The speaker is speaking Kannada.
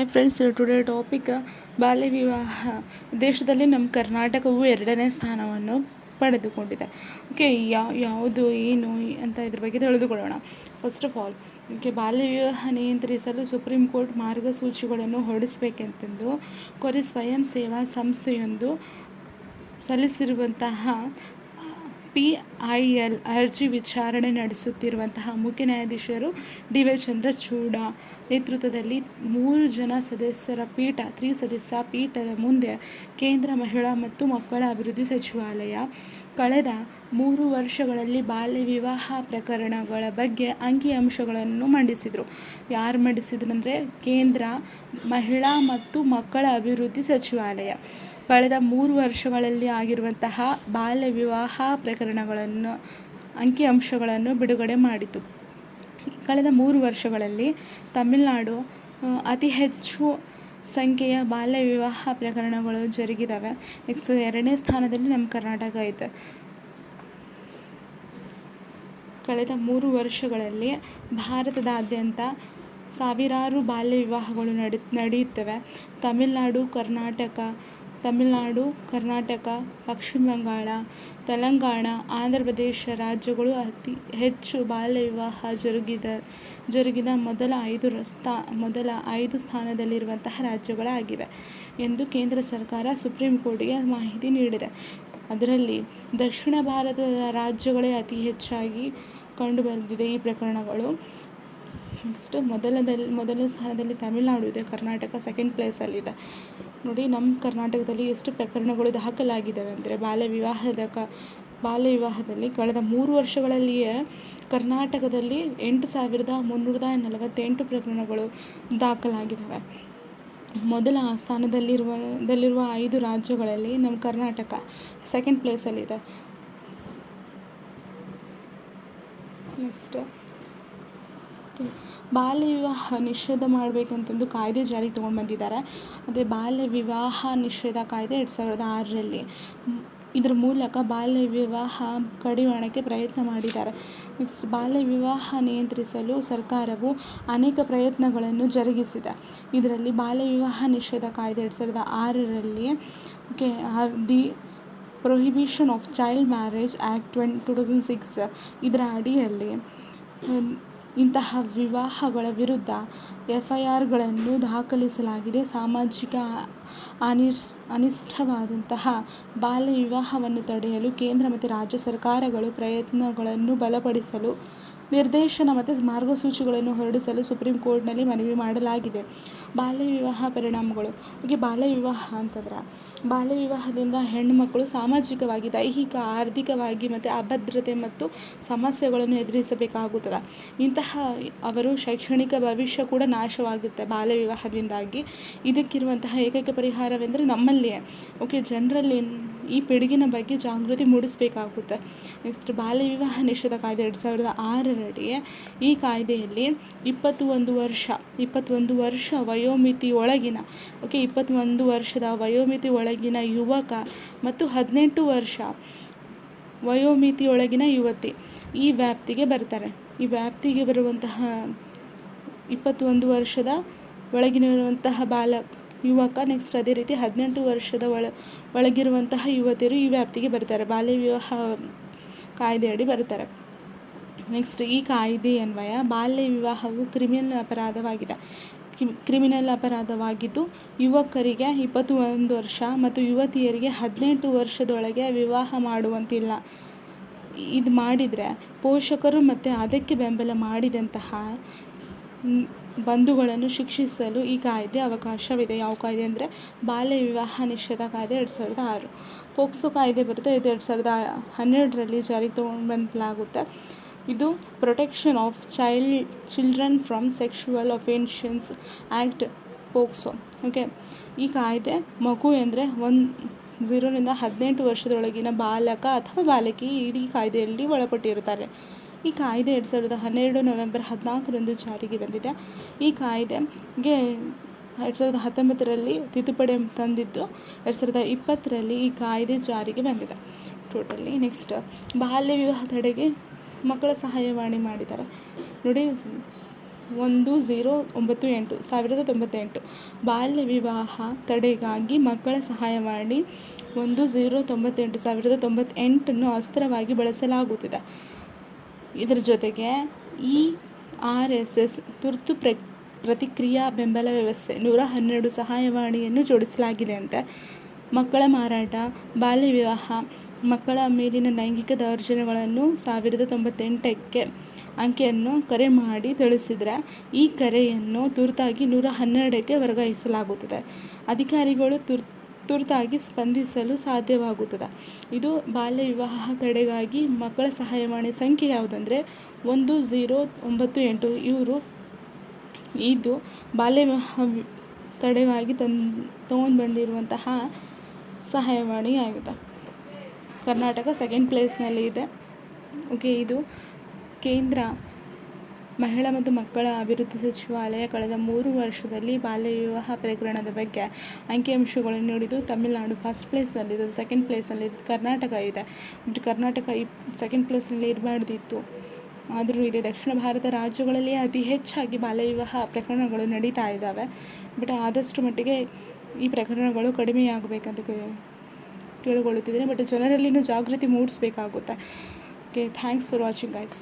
ಹಾಯ್ ಫ್ರೆಂಡ್ಸ್ ಟುಡೇ ಟಾಪಿಕ್ ಬಾಲ್ಯ ವಿವಾಹ. ದೇಶದಲ್ಲಿ ನಮ್ಮ ಕರ್ನಾಟಕವು ಎರಡನೇ ಸ್ಥಾನವನ್ನು ಪಡೆದುಕೊಂಡಿದೆ. ಓಕೆ ಯಾವ ಯಾವುದು, ಏನು ಅಂತ ಇದ್ರ ಬಗ್ಗೆ ತಿಳಿದುಕೊಳ್ಳೋಣ. ಫಸ್ಟ್ ಆಫ್ ಆಲ್ ಓಕೆ ಬಾಲ್ಯ ವಿವಾಹ ನಿಯಂತ್ರಿಸಲು ಸುಪ್ರೀಂ ಕೋರ್ಟ್ ಮಾರ್ಗಸೂಚಿಗಳನ್ನು ಹೊರಡಿಸಬೇಕೆಂತೆಂದು ಕೊರಿ ಸ್ವಯಂ ಸೇವಾ ಸಂಸ್ಥೆಯೊಂದು ಸಲ್ಲಿಸಿರುವಂತಹ ಪಿ ಐ ಎಲ್ ಅರ್ಜಿ ವಿಚಾರಣೆ ನಡೆಸುತ್ತಿರುವಂತಹ ಮುಖ್ಯ ನ್ಯಾಯಾಧೀಶರು ಡಿ ವೈ ಚಂದ್ರಚೂಡ ನೇತೃತ್ವದಲ್ಲಿ ಮೂರು ಜನ ಸದಸ್ಯರ ಪೀಠ ತ್ರಿಸದಸ್ಯ ಪೀಠದ ಮುಂದೆ ಕೇಂದ್ರ ಮಹಿಳಾ ಮತ್ತು ಮಕ್ಕಳ ಅಭಿವೃದ್ಧಿ ಸಚಿವಾಲಯ. ಕಳೆದ ಮೂರು ವರ್ಷಗಳಲ್ಲಿ ಬಾಲ್ಯ ವಿವಾಹ ಪ್ರಕರಣಗಳ ಬಗ್ಗೆ ಅಂಕಿಅಂಶಗಳನ್ನು ಮಂಡಿಸಿದರು. ಯಾರು ಮಂಡಿಸಿದ್ರಂದರೆ ಕೇಂದ್ರ ಮಹಿಳಾ ಮತ್ತು ಮಕ್ಕಳ ಅಭಿವೃದ್ಧಿ ಸಚಿವಾಲಯ. ಕಳೆದ ಮೂರು ವರ್ಷಗಳಲ್ಲಿ ಆಗಿರುವಂತಹ ಬಾಲ್ಯ ವಿವಾಹ ಪ್ರಕರಣಗಳನ್ನು ಅಂಕಿಅಂಶಗಳನ್ನು ಬಿಡುಗಡೆ ಮಾಡಿತು. ಕಳೆದ ಮೂರು ವರ್ಷಗಳಲ್ಲಿ ತಮಿಳುನಾಡು ಅತಿ ಹೆಚ್ಚು ಸಂಖ್ಯೆಯ ಬಾಲ್ಯ ವಿವಾಹ ಪ್ರಕರಣಗಳು ಜರುಗಿದವೆ. ನೆಕ್ಸ್ಟ್ ಎರಡನೇ ಸ್ಥಾನದಲ್ಲಿ ನಮ್ಮ ಕರ್ನಾಟಕ ಇದೆ ಕಳೆದ ಮೂರು ವರ್ಷಗಳಲ್ಲಿ ಭಾರತದಾದ್ಯಂತ ಸಾವಿರಾರು ಬಾಲ್ಯ ವಿವಾಹಗಳು ನಡೆ, ನಡೆಯುತ್ತವೆ. ತಮಿಳುನಾಡು, ಕರ್ನಾಟಕ ತಮಿಳುನಾಡು, ಕರ್ನಾಟಕ, ಪಶ್ಚಿಮ ಬಂಗಾಳ, ತೆಲಂಗಾಣ, ಆಂಧ್ರ ಪ್ರದೇಶ ರಾಜ್ಯಗಳು ಅತಿ ಹೆಚ್ಚು ಬಾಲ್ಯ ವಿವಾಹ ಜರುಗಿದ ಜರುಗಿದ ಮೊದಲ ಐದು ಸ್ಥಾ ಮೊದಲ ಐದು ಸ್ಥಾನದಲ್ಲಿರುವಂತಹ ರಾಜ್ಯಗಳಾಗಿವೆ ಎಂದು ಕೇಂದ್ರ ಸರ್ಕಾರ ಸುಪ್ರೀಂ ಕೋರ್ಟ್ಗೆ ಮಾಹಿತಿ ನೀಡಿದೆ. ಅದರಲ್ಲಿ ದಕ್ಷಿಣ ಭಾರತದ ರಾಜ್ಯಗಳೇ ಅತಿ ಹೆಚ್ಚಾಗಿ ಕಂಡುಬಂದಿದೆ ಈ ಪ್ರಕರಣಗಳು. ನೆಕ್ಸ್ಟ್ ಮೊದಲದಲ್ಲಿ ಮೊದಲ ಸ್ಥಾನದಲ್ಲಿ ತಮಿಳುನಾಡು ಇದೆ, ಕರ್ನಾಟಕ ಸೆಕೆಂಡ್ ಪ್ಲೇಸಲ್ಲಿದೆ ನೋಡಿ ನಮ್ಮ ಕರ್ನಾಟಕದಲ್ಲಿ ಎಷ್ಟು ಪ್ರಕರಣಗಳು ದಾಖಲಾಗಿದ್ದಾವೆ ಅಂದರೆ, ಬಾಲ್ಯ ವಿವಾಹದ ಕ, ಬಾಲ್ಯ ವಿವಾಹದಲ್ಲಿ ಕಳೆದ ಮೂರು ವರ್ಷಗಳಲ್ಲಿಯೇ ಕರ್ನಾಟಕದಲ್ಲಿ ಎಂಟು ಸಾವಿರದ ಮುನ್ನೂರ ನಲವತ್ತೆಂಟು ಪ್ರಕರಣಗಳು ದಾಖಲಾಗಿದ್ದಾವೆ. ಮೊದಲ ಸ್ಥಾನದಲ್ಲಿರುವ, ದಲ್ಲಿರುವ ಐದು ರಾಜ್ಯಗಳಲ್ಲಿ ನಮ್ಮ ಕರ್ನಾಟಕ ಸೆಕೆಂಡ್ ಪ್ಲೇಸಲ್ಲಿದೆ ನೆಕ್ಸ್ಟ್ ಬಾಲ್ಯ ವಿವಾಹ ನಿಷೇಧ ಮಾಡಬೇಕಂತಂದು ಕಾಯ್ದೆ ಜಾರಿಗೆ ತೊಗೊಂಡು ಬಂದಿದ್ದಾರೆ ಅದೇ ಬಾಲ್ಯ ವಿವಾಹ ನಿಷೇಧ ಕಾಯ್ದೆ ಎರಡು ಸಾವಿರದ ಆರರಲ್ಲಿ ಇದ್ರ ಮೂಲಕ ಬಾಲ್ಯ ವಿವಾಹ ಕಡಿವಾಣಕ್ಕೆ ಪ್ರಯತ್ನ ಮಾಡಿದ್ದಾರೆ. ನೆಕ್ಸ್ಟ್ ಬಾಲ್ಯ ವಿವಾಹ ನಿಯಂತ್ರಿಸಲು ಸರ್ಕಾರವು ಅನೇಕ ಪ್ರಯತ್ನಗಳನ್ನು ಜರುಗಿಸಿದೆ. ಇದರಲ್ಲಿ ಬಾಲ್ಯ ವಿವಾಹ ನಿಷೇಧ ಕಾಯ್ದೆ ಎರಡು ಸಾವಿರದ ಆರರಲ್ಲಿ K the prohibition of child marriage act twenty, two thousand six ಇದರ ಅಡಿಯಲ್ಲಿ ಇಂತಹ ವಿವಾಹಗಳ ವಿರುದ್ಧ ಎಫ್ ಐ ದಾಖಲಿಸಲಾಗಿದೆ. ಸಾಮಾಜಿಕ ಅನಿಸ್, ಅನಿಷ್ಠವಾದಂತಹ ಬಾಲ್ಯ ವಿವಾಹವನ್ನು ತಡೆಯಲು ಕೇಂದ್ರ ಮತ್ತು ರಾಜ್ಯ ಸರ್ಕಾರಗಳು ಪ್ರಯತ್ನಗಳನ್ನು ಬಲಪಡಿಸಲು ನಿರ್ದೇಶನ ಮತ್ತು ಮಾರ್ಗಸೂಚಿಗಳನ್ನು ಹೊರಡಿಸಲು ಸುಪ್ರೀಂ ಕೋರ್ಟ್ನಲ್ಲಿ ಮನವಿ ಮಾಡಲಾಗಿದೆ. ಬಾಲ್ಯ ವಿವಾಹ ಪರಿಣಾಮಗಳು. ಹೀಗೆ ಬಾಲ್ಯ ವಿವಾಹ ಅಂತಂದ್ರೆ? ಬಾಲ್ಯ ವಿವಾಹದಿಂದ ಹೆಣ್ಣುಮಕ್ಕಳು ಸಾಮಾಜಿಕವಾಗಿ, ದೈಹಿಕ, ಆರ್ಥಿಕವಾಗಿ ಮತ್ತು ಅಭದ್ರತೆ ಮತ್ತು ಸಮಸ್ಯೆಗಳನ್ನು ಎದುರಿಸಬೇಕಾಗುತ್ತದೆ. ಇಂತಹ ಅವರು ಶೈಕ್ಷಣಿಕ ಭವಿಷ್ಯ ಕೂಡ ನಾಶವಾಗುತ್ತೆ ಬಾಲ್ಯ ವಿವಾಹದಿಂದಾಗಿ. ಇದಕ್ಕಿರುವಂತಹ ಏಕೈಕ ಪರಿಹಾರವೆಂದರೆ ನಮ್ಮಲ್ಲಿಯೇ. ಓಕೆ, ಜನರಲ್ಲಿ ಈ ಪಿಡುಗಿನ ಬಗ್ಗೆ ಜಾಗೃತಿ ಮೂಡಿಸಬೇಕಾಗುತ್ತೆ. ನೆಕ್ಸ್ಟ್ ಬಾಲ್ಯ ವಿವಾಹ ನಿಷೇಧ ಕಾಯ್ದೆ ಎರಡು ಸಾವಿರದ ಆರರಡಿ ಈ ಕಾಯ್ದೆಯಲ್ಲಿ ಇಪ್ಪತ್ತು ಒಂದು ವರ್ಷ, ಇಪ್ಪತ್ತೊಂದು ವರ್ಷ ವಯೋಮಿತಿಯೊಳಗಿನ ಓಕೆ ಇಪ್ಪತ್ತೊಂದು ವರ್ಷದ ವಯೋಮಿತಿ ಒಳಗಿನ ಯುವಕ ಮತ್ತು ಹದಿನೆಂಟು ವರ್ಷ ವಯೋಮಿತಿಯೊಳಗಿನ ಯುವತಿ ಈ ವ್ಯಾಪ್ತಿಗೆ ಬರ್ತಾರೆ. ಈ ವ್ಯಾಪ್ತಿಗೆ ಬರುವಂತಹ ಇಪ್ಪತ್ತೊಂದು ವರ್ಷದ ಒಳಗಿನಿರುವಂತಹ ಬಾಲ ಯುವಕ ನೆಕ್ಸ್ಟ್ ಅದೇ ರೀತಿ ಹದಿನೆಂಟು ವರ್ಷದ ಒಳ, ಒಳಗಿರುವಂತಹ ಯುವತಿಯರು ಈ ವ್ಯಾಪ್ತಿಗೆ ಬರ್ತಾರೆ. ಬಾಲ್ಯ ವಿವಾಹ ಕಾಯ್ದೆಯಡಿ ಬರ್ತಾರೆ ನೆಕ್ಸ್ಟ್ ಈ ಕಾಯ್ದೆ ಅನ್ವಯ, ಬಾಲ್ಯ ವಿವಾಹವು ಕ್ರಿಮಿನಲ್ ಅಪರಾಧವಾಗಿದೆ. ಕ್ರಿಮಿನಲ್ ಅಪರಾಧವಾಗಿದ್ದು, ಯುವಕರಿಗೆ ಇಪ್ಪತ್ತು ಒಂದು ವರ್ಷ ಮತ್ತು ಯುವತಿಯರಿಗೆ ಹದಿನೆಂಟು ವರ್ಷದೊಳಗೆ ವಿವಾಹ ಮಾಡುವಂತಿಲ್ಲ. ಇದು ಮಾಡಿದರೆ ಪೋಷಕರು ಮತ್ತು ಅದಕ್ಕೆ ಬೆಂಬಲ ಮಾಡಿದಂತಹ ಬಂಧುಗಳನ್ನು ಶಿಕ್ಷಿಸಲು ಈ ಕಾಯ್ದೆ ಅವಕಾಶವಿದೆ. ಯಾವ ಕಾಯ್ದೆ ಅಂದರೆ ಬಾಲ್ಯ ವಿವಾಹ ನಿಷೇಧ ಕಾಯ್ದೆ ಎರಡು ಸಾವಿರದ ಆರು. ಪೋಕ್ಸೋ ಕಾಯ್ದೆ ಬರುತ್ತೆ. ಇದು ಎರಡು ಸಾವಿರದ ಹನ್ನೆರಡರಲ್ಲಿ ಜಾರಿಗೆ ತೊಗೊಂಡ್ಬಂದಲಾಗುತ್ತೆ. ಇದು protection of child children from sexual offences act POCSO. Okay ಈ ಕಾಯ್ದೆ ಮಗು ಎಂದರೆ ಒಂದು ಝೀರೋನಿಂದ ಹದಿನೆಂಟು ವರ್ಷದೊಳಗಿನ ಬಾಲಕ ಅಥವಾ ಬಾಲಕಿ ಈ ಕಾಯ್ದೆಯಲ್ಲಿ ಒಳಪಟ್ಟಿರುತ್ತಾರೆ. ಈ ಕಾಯ್ದೆ ಎರಡು ಸಾವಿರದ ಹನ್ನೆರಡು ನವೆಂಬರ್ ಹದಿನಾಲ್ಕರಂದು ಜಾರಿಗೆ ಬಂದಿದೆ. ಈ ಕಾಯ್ದೆಗೆ ಎರಡು ಸಾವಿರದ ಹತ್ತೊಂಬತ್ತರಲ್ಲಿ ತಿದ್ದುಪಡಿ ತಂದಿದ್ದು ಎರಡು ಸಾವಿರದ ಇಪ್ಪತ್ತರಲ್ಲಿ ಈ ಕಾಯ್ದೆ ಜಾರಿಗೆ ಬಂದಿದೆ. ಟೋಟಲಿ ನೆಕ್ಸ್ಟ್ ಬಾಲ್ಯ ವಿವಾಹ ತಡೆಗೆ ಮಕ್ಕಳ ಸಹಾಯವಾಣಿ ಮಾಡಿದ್ದಾರೆ. ನೋಡಿ ಒಂದು ಝೀರೋ ಒಂಬತ್ತು ಎಂಟು, ಸಾವಿರದ ತೊಂಬತ್ತೆಂಟು. ಬಾಲ್ಯ ವಿವಾಹ ತಡೆಗಾಗಿ ಮಕ್ಕಳ ಸಹಾಯವಾಣಿ ಒಂದು ಝೀರೋ ತೊಂಬತ್ತೆಂಟು, ಸಾವಿರದ ತೊಂಬತ್ತೆಂಟನ್ನು ಅಸ್ತ್ರವಾಗಿ ಬಳಸಲಾಗುತ್ತಿದೆ. ಇದರ ಜೊತೆಗೆ ಇ ಆರ್ ಎಸ್ ಎಸ್ ತುರ್ತು ಪ್ರ, ಪ್ರತಿಕ್ರಿಯಾ ಬೆಂಬಲ ವ್ಯವಸ್ಥೆ, ನೂರ ಹನ್ನೆರಡು ಸಹಾಯವಾಣಿಯನ್ನು ಜೋಡಿಸಲಾಗಿದೆ ಅಂತೆ. ಮಕ್ಕಳ ಮಾರಾಟ, ಬಾಲ್ಯ ವಿವಾಹ ಮಕ್ಕಳ ಮೇಲಿನ ಲೈಂಗಿಕ ದೌರ್ಜನ್ಯಗಳನ್ನು ಸಾವಿರದ ತೊಂಬತ್ತೆಂಟಕ್ಕೆ ಅಂಕೆಯನ್ನು ಕರೆ ಮಾಡಿ ತಿಳಿಸಿದರೆ ಈ ಕರೆಯನ್ನು ತುರ್ತಾಗಿ ನೂರ ಹನ್ನೆರಡಕ್ಕೆ ವರ್ಗಾಯಿಸಲಾಗುತ್ತದೆ. ಅಧಿಕಾರಿಗಳು ತುರ್, ತುರ್ತಾಗಿ ಸ್ಪಂದಿಸಲು ಸಾಧ್ಯವಾಗುತ್ತದೆ. ಇದು ಬಾಲ್ಯ ವಿವಾಹ ತಡೆಗಾಗಿ ಮಕ್ಕಳ ಸಹಾಯವಾಣಿ ಸಂಖ್ಯೆ ಯಾವುದಂದರೆ ಒಂದು ಝೀರೋ ಒಂಬತ್ತು ಎಂಟು. ಇವರು ಇದು ಬಾಲ್ಯ ವಿವಾಹ ತಡೆಗಾಗಿ ತಂದು ತೊಗೊಂಡು ಬಂದಿರುವಂತಹ ಸಹಾಯವಾಣಿ ಆಗಿದೆ. ಕರ್ನಾಟಕ ಸೆಕೆಂಡ್ ಪ್ಲೇಸ್ನಲ್ಲಿ ಇದೆ. ಓಕೆ ಇದು ಕೇಂದ್ರ ಮಹಿಳಾ ಮತ್ತು ಮಕ್ಕಳ ಅಭಿವೃದ್ಧಿ ಸಚಿವಾಲಯ ಕಳೆದ ಮೂರು ವರ್ಷದಲ್ಲಿ ಬಾಲ್ಯ ವಿವಾಹ ಪ್ರಕರಣದ ಬಗ್ಗೆ ಅಂಕಿಅಂಶಗಳನ್ನು ನೀಡಿದ್ದು, ತಮಿಳುನಾಡು ಫಸ್ಟ್ ಪ್ಲೇಸಲ್ಲಿದೆ ಸೆಕೆಂಡ್ ಪ್ಲೇಸಲ್ಲಿ ಕರ್ನಾಟಕ ಇದೆ. ಬಟ್ ಕರ್ನಾಟಕ ಈ ಸೆಕೆಂಡ್ ಪ್ಲೇಸಲ್ಲಿ ಇರಬಾರ್ದಿತ್ತು. ಆದರೂ ಇದೆ, ದಕ್ಷಿಣ ಭಾರತ ರಾಜ್ಯಗಳಲ್ಲಿ ಅತಿ ಹೆಚ್ಚಾಗಿ ಬಾಲ್ಯ ವಿವಾಹ ಪ್ರಕರಣಗಳು ನಡೀತಾ ಇದ್ದಾವೆ. ಬಟ್ ಆದಷ್ಟು ಮಟ್ಟಿಗೆ ಈ ಪ್ರಕರಣಗಳು ಕಡಿಮೆಯಾಗಬೇಕಂತ ಕೇಳಿಕೊಳ್ಳುತ್ತಿದ್ದೇನೆ ಬಟ್ ಜನರಲ್ಲಿನೂ ಜಾಗೃತಿ ಮೂಡಿಸ್ಬೇಕಾಗುತ್ತೆ. Okay thanks for watching guys